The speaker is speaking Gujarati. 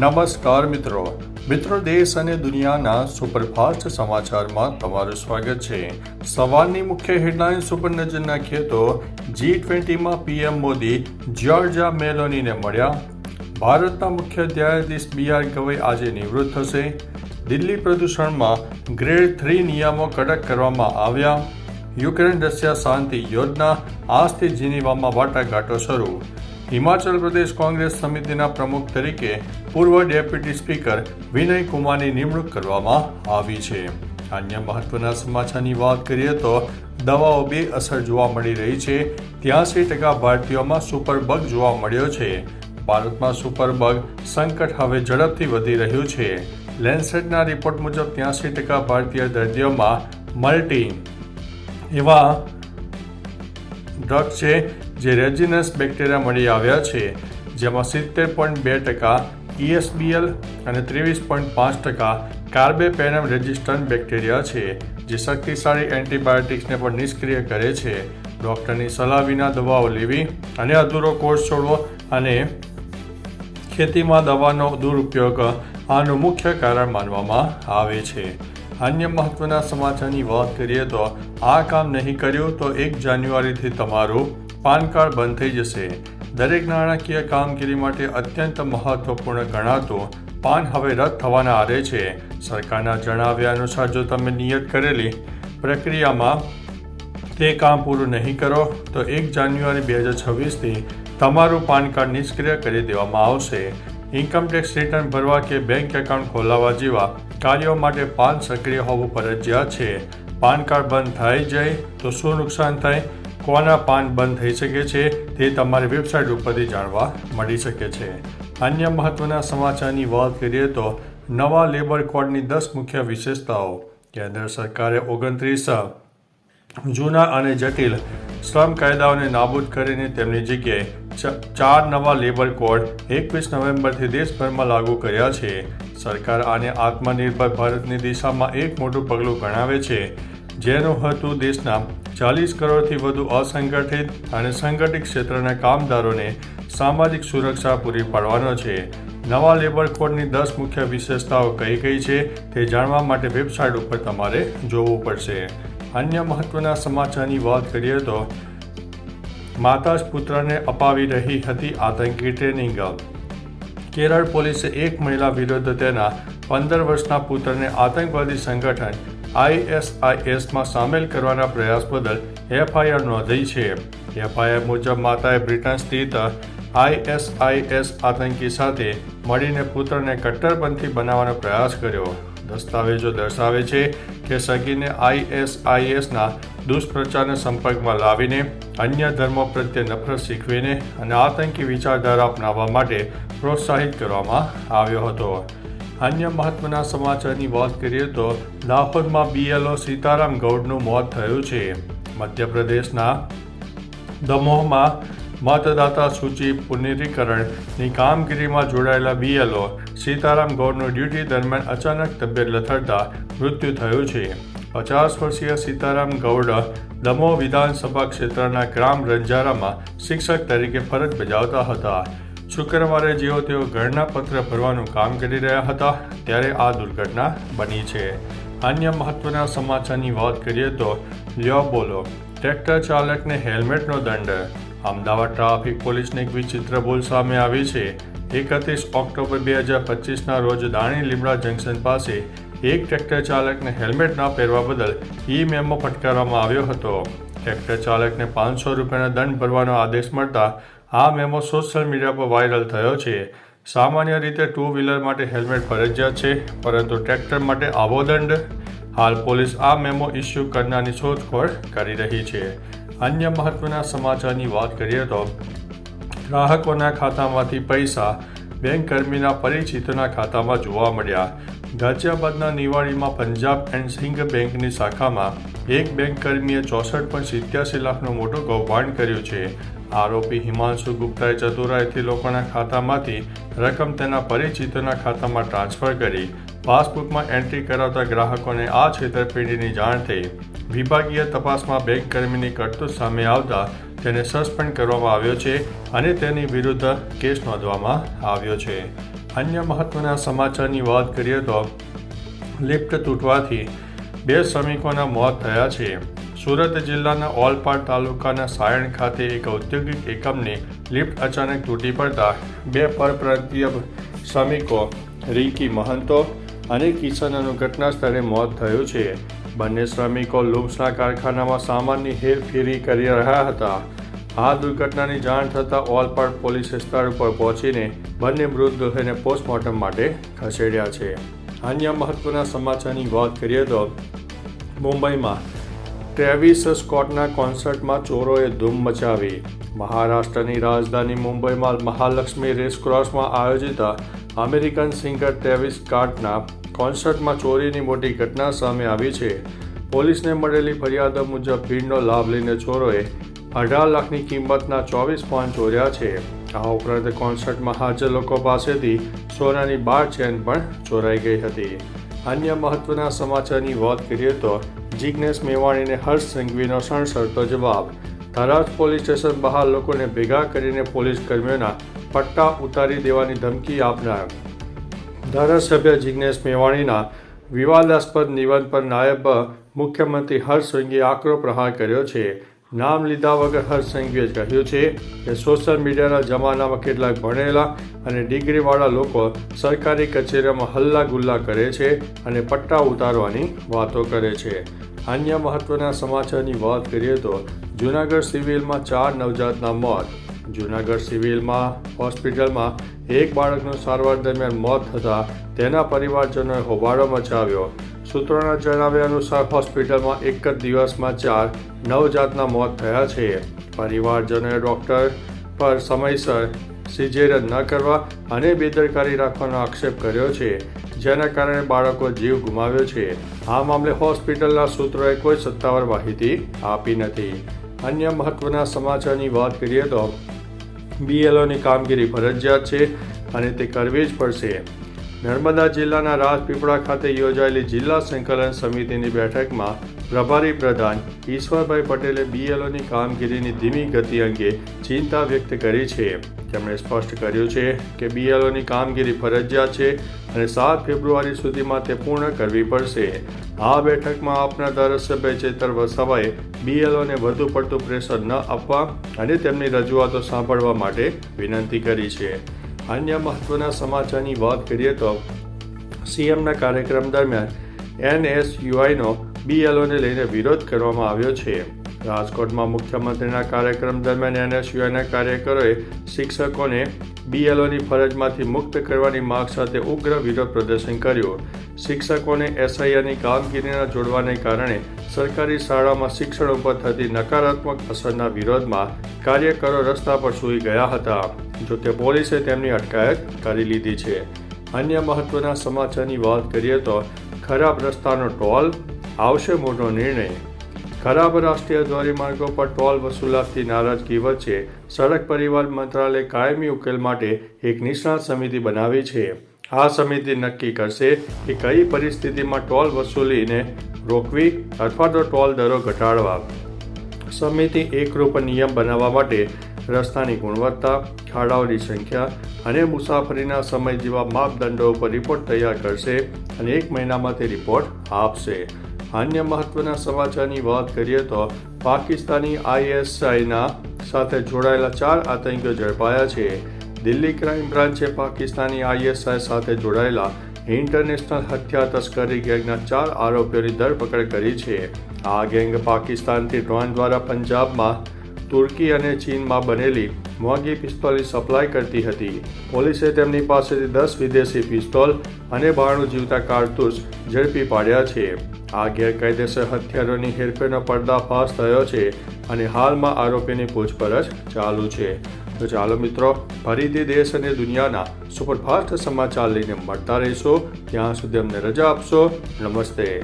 નમસ્કાર મિત્રો. મિત્રો દેશ અને દુનિયાના સુપરફાસ્ટ સમાચારમાં તમારું સ્વાગત છે. સવારની મુખ્ય હેડલાઇન્સ ઉપર નજર નાખીએ તો જી ટ્વેન્ટીમાં પીએમ મોદી જ્યોર્જા મેલોનીને મળ્યા. ભારતના મુખ્ય ન્યાયાધીશ બી આર ગવઈ આજે નિવૃત્ત થશે. દિલ્હી પ્રદૂષણમાં ગ્રેડ થ્રી નિયમો કડક કરવામાં આવ્યા. યુક્રેન રશિયા શાંતિ યોજના, આજથી જીનીવામાં વાટાઘાટો શરૂ. હિમાચલ પ્રદેશ કોંગ્રેસ સમિતિના પ્રમુખ તરીકે પૂર્વ ડેપ્યુટી સ્પીકર વિનય કુમારની નિમણૂક કરવામાં આવી છે. અન્ય મહત્વના સમાચારની વાત કરીએ તો દવાઓ બે અસર જોવા મળી રહી છે. ત્યાંસી ટકા ભારતીયોમાં સુપરબગ જોવા મળ્યો છે. ભારતમાં સુપરબગ સંકટ હવે ઝડપથી વધી રહ્યું છે. લેન્સેટના રિપોર્ટ મુજબ ત્યાંસી ટકા ભારતીય દર્દીઓમાં મલ્ટી એવા ડ્રગ છે જે રેજિનસ બેક્ટેરિયા મળી આવ્યા છે, જેમાં સિત્તેર પોઈન્ટ બે ટકા ઇએસબીએલ અને ત્રેવીસ પોઈન્ટ પાંચ ટકા કાર્બેપેનમ રેઝિસ્ટન્ટ બેક્ટેરિયા છે, જે શક્તિશાળી એન્ટીબાયોટિક્સને પણ નિષ્ક્રિય કરે છે. ડૉક્ટરની સલાહ વિના દવાઓ લેવી અને અધૂરો કોર્સ છોડવો અને ખેતીમાં દવાનો દુરુપયોગ આનું મુખ્ય કારણ માનવામાં આવે છે. અન્ય મહત્વના સમાચારની વાત કરીએ તો, આ કામ નહીં કર્યું તો એક જાન્યુઆરીથી તમારું પાન કાર્ડ બંધ થઈ જશે. દરેક નાણાકીય કામગીરી માટે અત્યંત મહત્વપૂર્ણ ગણાતું પાન હવે રદ થવાના આરે છે. સરકારના જણાવ્યા અનુસાર જો તમે નિયત કરેલી પ્રક્રિયામાં તે કામ પૂરું નહીં કરો, તો એક જાન્યુઆરી બે હજાર છવ્વીસથી તમારું પાન કાર્ડ નિષ્ક્રિય કરી દેવામાં આવશે. ઇન્કમટેક્સ રિટર્ન ભરવા કે બેંક એકાઉન્ટ ખોલાવવા જેવા કાર્યો માટે પાન સક્રિય હોવું ફરજિયાત છે. પાન કાર્ડ બંધ થઈ જાય તો શું નુકસાન થાય? કોના પાન બંધ થઈ શકે છે તે તમારી વેબસાઇટ ઉપરથી જાણવા મળી શકે છે. અન્ય મહત્વના સમાચારની વાત કરીએ તો નવા લેબર કોડની દસ મુખ્ય વિશેષતાઓ. કેન્દ્ર સરકારે ઓગણત્રીસ જૂના અને જટિલ શ્રમ કાયદાઓને નાબૂદ કરીને તેમની જગ્યાએ ચાર નવા લેબર કોડ એકવીસ નવેમ્બરથી દેશભરમાં લાગુ કર્યા છે. સરકાર આને આત્મનિર્ભર ભારતની દિશામાં એક મોટું પગલું ગણાવે છે. જેનું હતું દેશના ચાલીસ કરોડથી વધુ અસંગઠિત અને સંગઠિત ક્ષેત્રના કામદારોને સામાજિક સુરક્ષા પૂરી પાડવાનો છે. નવા લેબર કોડની દસ મુખ્ય વિશેષતાઓ કઈ કઈ છે તે જાણવા માટે વેબસાઇટ ઉપર તમારે જોવું પડશે. અન્ય મહત્વના સમાચારની વાત કરીએ તો માતા જ પુત્રને અપાવી રહી હતી આતંકી ટ્રેનિંગ. કેરળ પોલીસે એક મહિલા વિરુદ્ધ તેના પંદર વર્ષના પુત્રને આતંકવાદી સંગઠન આઈએસઆઈએસમાં સામેલ કરવાના પ્રયાસ બદલ એફઆઈઆર નોંધાઈ છે. એફઆઈઆર મુજબ માતાએ બ્રિટન સ્થિત આઈએસઆઈએસ આતંકી સાથે મળીને પુત્રને કટ્ટરપંથી બનાવવાનો પ્રયાસ કર્યો. દસ્તાવેજો દર્શાવે છે કે સગીને આઈએસઆઈએસના દુષ્પ્રચારના સંપર્કમાં લાવીને અન્ય ધર્મો પ્રત્યે નફરત શીખવીને અને આતંકી વિચારધારા અપનાવવા માટે પ્રોત્સાહિત કરવામાં આવ્યો હતો. અન્ય મહત્વના સમાચારની વાત કરીએ તો લાહોરમાં બીએલઓ સીતારામ ગૌડનું મોત થયું છે. મધ્યપ્રદેશના દમોહમાં મતદાતા સૂચિ પુનરીકરણની કામગીરીમાં જોડાયેલા બીએલઓ સીતારામ ગૌડનું ડ્યુટી દરમિયાન અચાનક તબિયત લથડતા મૃત્યુ થયું છે. પચાસ વર્ષીય સીતારામ ગૌડ દમોહ વિધાનસભા ક્ષેત્રના ગ્રામ રંજારામાં શિક્ષક તરીકે ફરજ બજાવતા હતા. શુક્રવારે જેઓ તેઓ ઘરના પત્ર ભરવાનું કામ કરી રહ્યા હતા, ત્યારે આ દુર્ઘટના બની છે. અન્ય મહત્વના સમાચારની વાત કરીએ તો, લ્યો બોલો, ટ્રેક્ટર ચાલકને હેલ્મેટનો દંડ. અમદાવાદ ટ્રાફિક પોલીસની એક વિચિત્ર ભૂલ સામે આવી છે. એકત્રીસ ઓક્ટોબર બે હજાર પચીસના રોજ દાણી લીમડા જંકશન પાસે એક ટ્રેક્ટર ચાલકને હેલ્મેટ ન પહેરવા બદલ ઈ મેમો ફટકારવામાં આવ્યો હતો. ટ્રેક્ટર ચાલકને પાંચસો રૂપિયાનો દંડ ભરવાનો આદેશ મળતા આ મેમો સોશિયલ મીડિયા પર વાયરલ થયો છે. સામાન્ય રીતે ટુ વ્હીલર માટે હેલ્મેટ ફરજિયાત છે, પરંતુ ટ્રેક્ટર માટે આવો દંડ? હાલ પોલીસ આ મેમો ઇસ્યુ કરનારની શોધખોળ કરી રહી છે. અન્ય મહત્વના સમાચારની વાત કરીએ તો, ગ્રાહકોના ખાતામાંથી પૈસા બેંક કર્મીના પરિચિતોના ખાતામાં જોવા મળ્યા. ગાઝિયાબાદના નિવાડીમાં પંજાબ એન્ડ સિંઘ બેંકની શાખામાં એક બેંક કર્મીએ ચોસઠ પોઈન્ટ સિત્યાસી લાખનું મોટું કૌભાંડ કર્યું છે. આરોપી હિમાંશુ ગુપ્તાએ ચતુરાઈથી લોકોના ખાતામાંથી રકમ તેના પરિચિતોના ખાતામાં ટ્રાન્સફર કરી પાસબુકમાં એન્ટ્રી કરાવતા ગ્રાહકોને આ છેતરપિંડીની જાણ થઈ. વિભાગીય તપાસમાં બેંક કર્મીની કરતૂત સામે આવતા તેને સસ્પેન્ડ કરવામાં આવ્યો છે અને તેની વિરુદ્ધ કેસ નોંધવામાં આવ્યો છે. અન્ય મહત્વના સમાચારની વાત કરીએ તો લિફ્ટ તૂટવાથી બે શ્રમિકોના મોત થયા છે. સુરત જિલ્લાના ઓલપાડ તાલુકાના સાયણ ખાતે એક ઔદ્યોગિક એકમને લિફ્ટ અચાનક તૂટી પડતા બે પરપ્રાંતીય શ્રમિકો, રિંકી મહંતો અને કિશનનું ઘટના સ્થળે મોત થયું છે. બંને શ્રમિકો લુમ્સના કારખાનામાં સામાનની હેરફેરી કરી રહ્યા હતા. આ દુર્ઘટનાની જાણ થતાં ઓલપાડ પોલીસ સ્થળ ઉપર પહોંચીને બંને મૃતદેહોને પોસ્ટમોર્ટમ માટે ખસેડ્યા છે. અન્ય મહત્વના સમાચારની વાત કરીએ તો મુંબઈમાં ટ્રેવિસ સ્કોટના કોન્સર્ટમાં ચોરોએ ધૂમ મચાવી. મહારાષ્ટ્રની રાજધાની મુંબઈમાં મહાલક્ષ્મી રેસક્રોસમાં આયોજિત અમેરિકન સિંગર ટ્રેવિસ સ્કોટના કોન્સર્ટમાં ચોરીની મોટી ઘટના સામે આવી છે. પોલીસને મળેલી ફરિયાદો મુજબ ભીડનો લાભ લઈને ચોરોએ અઢાર લાખની કિંમતના ચોવીસ ફોન ચોર્યા છે. આ ઉપરાંત કોન્સર્ટમાં હાજર લોકો પાસેથી સોનાની બાર ચેન પણ ચોરાઈ ગઈ હતી. અન્ય મહત્વના સમાચારની વાત કરીએ તો જિજ્ઞેશ મેવાણીને હર્ષ સંઘવીનો સણસરતો જવાબ. ધરાજ પોલીસ સ્ટેશન બહાર લોકોને ભેગા કરીને પોલીસ કર્મીઓના પટ્ટા ઉતારી દેવાની ધમકી આપનાર. ધારાસભ્ય જિજ્ઞેશ મેવાણીના વિવાદાસ્પદ નિવેદન પર નાયબ મુખ્યમંત્રી હર્ષ સંઘવીએ આકરો પ્રહાર કર્યો છે. નામ લીધા વગર હર્ષ કહ્યું છે કે સોશિયલ મીડિયાના જમાનામાં કેટલાક ભણેલા અને ડિગ્રીવાળા લોકો સરકારી કચેરીઓમાં હલ્લા ગુલ્લા કરે છે અને પટ્ટા ઉતારવાની વાતો કરે છે. અન્ય મહત્વના સમાચારની વાત કરીએ તો જૂનાગઢ સિવિલમાં ચાર નવજાતના મોત. જૂનાગઢ સિવિલમાં હોસ્પિટલમાં એક બાળકનું સારવાર દરમિયાન મોત થતાં તેના પરિવારજનોએ હોબાળો મચાવ્યો. સૂત્રોના જણાવ્યા અનુસાર હોસ્પિટલમાં એક જ દિવસમાં ચાર નવજાતના મોત થયા છે. પરિવારજનોએ ડૉક્ટર પર સમયસર સિઝેરિયન ન કરવા અને બેદરકારી રાખવાનો આક્ષેપ કર્યો છે, જેના કારણે બાળકો જીવ ગુમાવ્યો છે. આ મામલે હોસ્પિટલના સૂત્રોએ કોઈ સત્તાવાર માહિતી આપી નથી. અન્ય મહત્વના સમાચારની વાત કરીએ તો, બીએલઓની કામગીરી ફરજિયાત છે અને તે કરવી જ પડશે. નર્મદા જિલ્લાના રાજપીપળા ખાતે યોજાયેલી જિલ્લા સંકલન સમિતિની બેઠકમાં પ્રભારી પ્રધાન ઈશ્વરભાઈ પટેલે બીએલઓની કામગીરીની ધીમી ગતિ અંગે ચિંતા વ્યક્ત કરી છે. તેમણે સ્પષ્ટ કર્યું છે કે બીએલઓની કામગીરી ફરજિયાત છે અને સાત ફેબ્રુઆરી સુધીમાં તે પૂર્ણ કરવી પડશે. આ બેઠકમાં આપના ધારાસભ્ય ચેતર વસાવાએ બીએલઓને વધુ પડતું પ્રેશર ન આપવા અને તેમની રજૂઆતો સાંભળવા માટે વિનંતી કરી છે. અન્ય મહત્વના સમાચારની વાત કરીએ તો સીએમના કાર્યક્રમ દરમિયાન એનએસયુઆઈનો બીએલઓને લઈને વિરોધ કરવામાં આવ્યો છે. રાજકોટમાં મુખ્યમંત્રીના કાર્યક્રમ દરમિયાન એનએસયુઆઈના કાર્યકરોએ શિક્ષકોને બીએલઓની ફરજમાંથી મુક્ત કરવાની માગ સાથે ઉગ્ર વિરોધ પ્રદર્શન કર્યું. શિક્ષકોને એસઆઈઆરની કામગીરીના જોડવાને કારણે સરકારી શાળામાં શિક્ષણ ઉપર થતી નકારાત્મક અસરના વિરોધમાં કાર્યકરો રસ્તા પર સૂઈ ગયા હતા. જોકે પોલીસે તેમની અટકાયત કરી લીધી છે. અન્ય મહત્વના સમાચારની વાત કરીએ તો, ખરાબ રસ્તાનો ટોલ આવશે મોટો નિર્ણય. ખરાબ રાષ્ટ્રીય ધોરીમાર્ગો પર ટોલ વસૂલાતથી નારાજગી વચ્ચે સડક પરિવહન મંત્રાલય કાયમી ઉકેલ માટે એક નિષ્ણાત સમિતિ બનાવી છે. આ સમિતિ નક્કી કરશે કે કઈ પરિસ્થિતિમાં ટોલ વસૂલીને રોકવી અથવા તો ટોલ દરો ઘટાડવા. સમિતિ એકરૂપ નિયમ બનાવવા માટે રસ્તાની ગુણવત્તા, ખાડાઓની સંખ્યા અને મુસાફરીના સમય જેવા માપદંડો પર રિપોર્ટ તૈયાર કરશે અને એક મહિનામાં તે રિપોર્ટ આપશે. અન્ય મહત્વના સમાચારની વાત કરીએ તો પાકિસ્તાની આઈએસઆઈના સાથે જોડાયેલા ચાર આતંકીઓ ઝડપાયા છે. દિલ્હી ક્રાઇમ બ્રાન્ચે પાકિસ્તાની આઈએસઆઈ સાથે જોડાયેલા ઇન્ટરનેશનલ હથિયાર તસ્કરી ગેંગના ચાર આરોપીઓની ધરપકડ કરી છે. આ ગેંગ પાકિસ્તાનથી ડ્રોન દ્વારા પંજાબમાં તુર્કી અને ચીનમાં બનેલી મોંઘી પિસ્તોલની સપ્લાય કરતી હતી. પોલીસે તેમની પાસેથી દસ વિદેશી પિસ્તોલ અને બાણું જીવતા કારતૂસ ઝડપી પાડ્યા છે. આ ગેરકાયદેસર હથિયારોની હેરફેરનો પર્દાફાશ થયો છે અને હાલમાં આરોપીની પૂછપરછ ચાલુ છે. તો ચાલો મિત્રો, ફરીથી દેશ અને દુનિયાના સુપરફાસ્ટ સમાચાર લઈને મળતા રહીશો. ત્યાં સુધી અમને રજા આપશો. નમસ્તે.